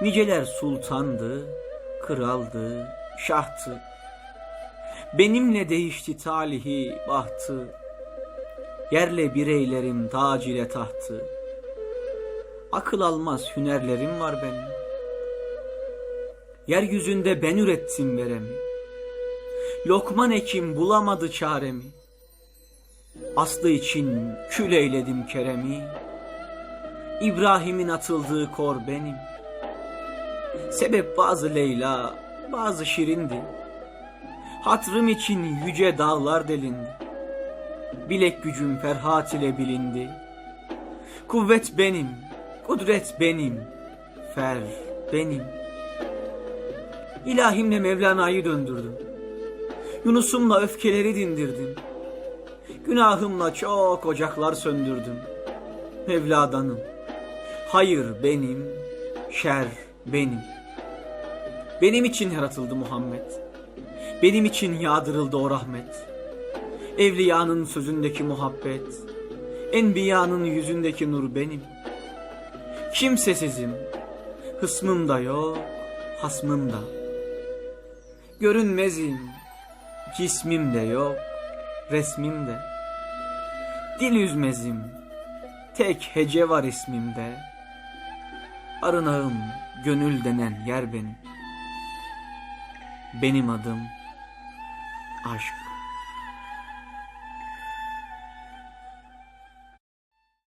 Niceler sultandı, kraldı, şahtı. Benimle değişti talihi, bahtı. Yerle bireylerim tac ile tahtı. Akıl almaz hünerlerim var benim. Yeryüzünde ben ürettim veremi. Lokman ekim bulamadı çaremi. Aslı için kül eyledim keremi. İbrahim'in atıldığı kor benim. Sebep bazı Leyla, bazı Şirin'di. Hatrım için yüce dağlar delindi. Bilek gücüm Ferhat ile bilindi. Kuvvet benim, kudret benim, fer benim. İlahimle Mevlana'yı döndürdüm. Yunus'umla öfkeleri dindirdim. Günahımla çok ocaklar söndürdüm. Mevladanım. Hayır benim, şer benim. Benim için yaratıldı Muhammed. Benim için yağdırıldı o rahmet. Evliyanın sözündeki muhabbet. Enbiyanın yüzündeki nur benim. Kimsesizim. Hısmım da yok, hasmım da. Görünmezim. Cismim de yok, resmim de. Dil üzmezim. Tek hece var ismimde. Arınağım gönül denen yer benim. Benim adım aşk.